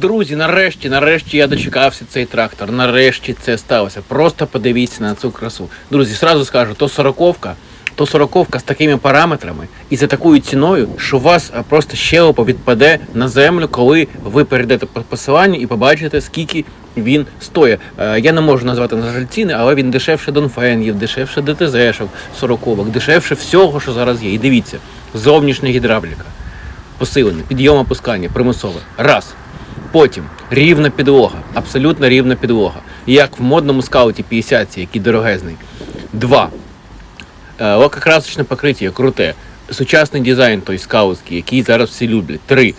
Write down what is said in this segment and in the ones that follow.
Друзі, нарешті, нарешті я дочекався цей трактор. Нарешті це сталося. Просто подивіться на цю красу. Друзі, сразу скажу, то сороковка, то сороковка з такими параметрами і за такою ціною, що у вас просто щелепа відпаде на землю, коли ви перейдете по посиланню і побачите, скільки він стоїть. Е, Я не можу назвати на жаль ціни, але він дешевше Донфенгів, дешевше ДТЗ-шок, сороковок, дешевше всього, що зараз є. І дивіться, зовнішня гідравліка посилене, підйом опускання, примусове. Раз. Потім рівна підлога, абсолютно рівна підлога. Як в модному скауті 50, який дорогезний. Два. Е, Лакокрасочне покриття круте. Сучасний дизайн той скаутський, який зараз всі люблять. Три.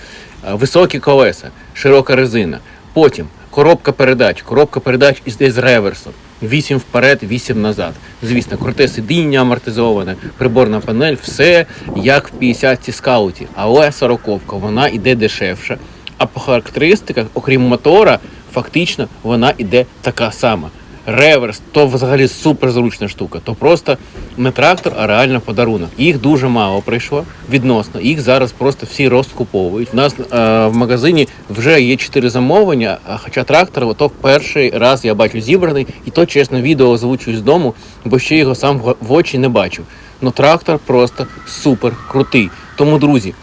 Е, Високі колеса, широка резина. Потім коробка передач. Коробка передач із з реверсом. Вісім вперед, вісім назад. Звісно, круте сидіння амортизоване, приборна панель, все як в 50 ті скауті. Але сороковка, вона іде дешевша. А по характеристиках, окрім мотора, фактично вона іде така сама. Реверс то взагалі суперзручна штука. То просто не трактор, а реально подарунок. Їх дуже мало прийшло відносно. Їх зараз просто всі розкуповують. У нас е, в магазині вже є чотири замовлення. Хоча трактор, ото перший раз я бачу зібраний, і то чесно відео озвучую з дому, бо ще його сам в- в очі не бачив. Ну трактор просто супер крутий. Тому, друзі,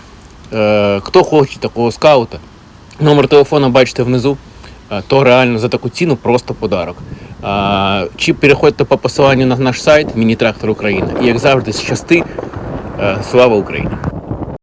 е, хто хоче такого скаута, Номер телефона бачите внизу. Е, То реально за таку ціну просто подарок. Чи переходьте по посиланню на наш сайт Міні-трактор Україна. І як завжди, щасти. Е, Слава Україні!